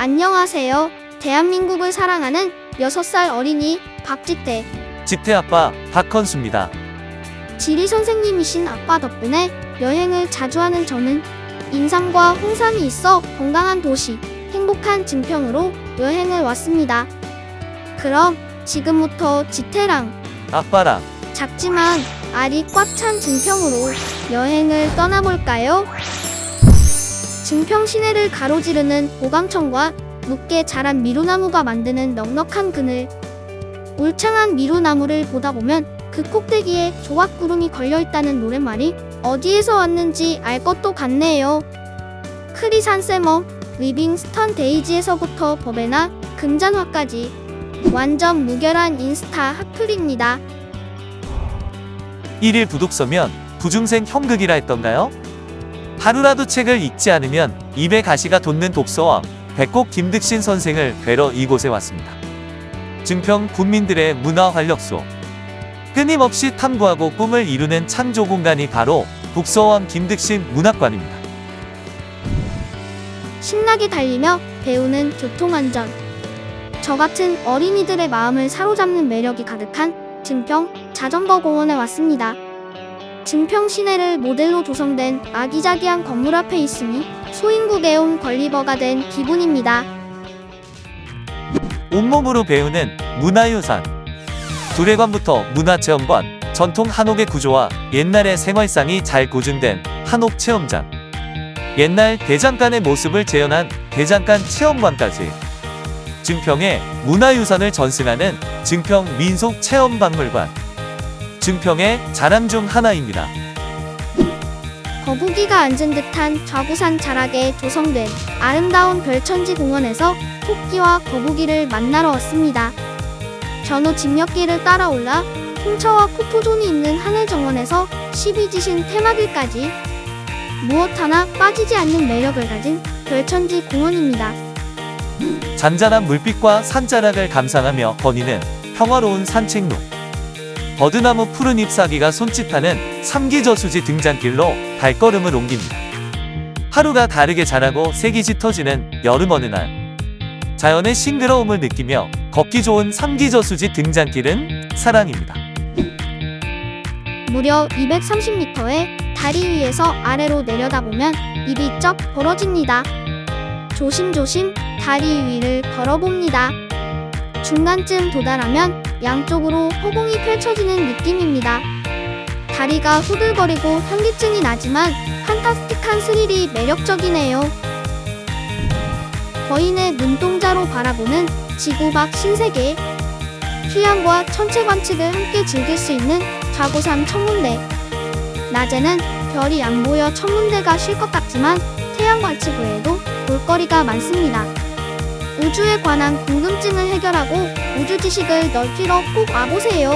안녕하세요. 대한민국을 사랑하는 6살 어린이 박지태. 지태 아빠 박헌수입니다. 지리 선생님이신 아빠 덕분에 여행을 자주 하는 저는 인삼과 홍삼이 있어 건강한 도시, 행복한 증평으로 여행을 왔습니다. 그럼 지금부터 지태랑 아빠랑 작지만 알이 꽉 찬 증평으로 여행을 떠나볼까요? 증평 시내를 가로지르는 보강천과 묻게 자란 미루나무가 만드는 넉넉한 그늘. 울창한 미루나무를 보다 보면 그 꼭대기에 조각구름이 걸려있다는 노랫말이 어디에서 왔는지 알 것도 같네요. 크리산세멈, 리빙스턴 데이지에서부터 버베나 금잔화까지 완전 무결한 인스타 핫플입니다. 1일 부독서면 부중생 형극이라 했던가요? 하루라도 책을 읽지 않으면 입에 가시가 돋는 독서왕 백곡 김득신 선생을 뵈러 이곳에 왔습니다. 증평 군민들의 문화 활력소 끊임없이 탐구하고 꿈을 이루는 창조 공간이 바로 독서왕 김득신 문학관입니다. 신나게 달리며 배우는 교통안전. 저 같은 어린이들의 마음을 사로잡는 매력이 가득한 증평 자전거 공원에 왔습니다. 증평 시내를 모델로 조성된 아기자기한 건물 앞에 있으니 소인국에 온 걸리버가 된 기분입니다. 온몸으로 배우는 문화유산. 두레관부터 문화체험관 전통 한옥의 구조와 옛날의 생활상이 잘 고증된 한옥 체험장. 옛날 대장간의 모습을 재현한 대장간 체험관까지. 증평의 문화유산을 전승하는 증평 민속체험박물관 증평의 자랑 중 하나입니다. 거북이가 앉은 듯한 좌구산 자락에 조성된 아름다운 별천지 공원에서 토끼와 거북이를 만나러 왔습니다. 견우 진역길을 따라 올라 홍차와 코토존이 있는 하늘 정원에서 12지신 테마길까지 무엇 하나 빠지지 않는 매력을 가진 별천지 공원입니다. 잔잔한 물빛과 산자락을 감상하며 거니는 평화로운 산책로. 버드나무 푸른 잎사귀가 손짓하는 삼기저수지 등잔길로 발걸음을 옮깁니다. 하루가 다르게 자라고 색이 짙어지는 여름 어느 날. 자연의 싱그러움을 느끼며 걷기 좋은 삼기저수지 등잔길은 사랑입니다. 무려 230m의 다리 위에서 아래로 내려다보면 입이 쩍 벌어집니다. 조심조심 다리 위를 걸어봅니다. 중간쯤 도달하면 양쪽으로 허공이 펼쳐지는 느낌입니다. 다리가 후들거리고 현기증이 나지만 판타스틱한 스릴이 매력적이네요. 거인의 눈동자로 바라보는 지구 밖 신세계. 휴양과 천체 관측을 함께 즐길 수 있는 좌고산 천문대. 낮에는 별이 안 보여 천문대가 쉴 것 같지만 태양 관측 외에도 볼거리가 많습니다. 우주에 관한 궁금증을 해결하고 우주 지식을 넓히러 꼭 와보세요.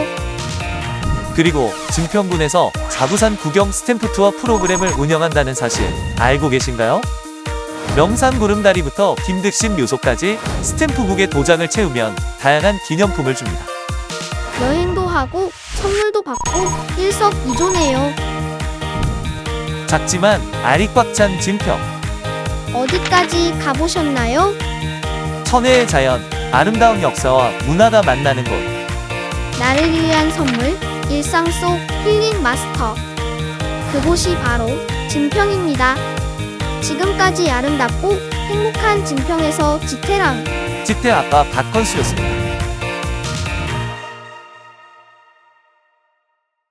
그리고 증평군에서 자부산 구경 스탬프 투어 프로그램을 운영한다는 사실 알고 계신가요? 명산 구름다리부터 김득신 묘소까지 스탬프북에 도장을 채우면 다양한 기념품을 줍니다. 여행도 하고 선물도 받고 일석이조네요. 작지만 알이 꽉 찬 증평. 어디까지 가보셨나요? 천혜의 자연, 아름다운 역사와 문화가 만나는 곳. 나를 위한 선물, 일상 속 힐링 마스터. 그곳이 바로 증평입니다. 지금까지 아름답고 행복한 증평에서 지태랑 지태 아빠 박건수였습니다.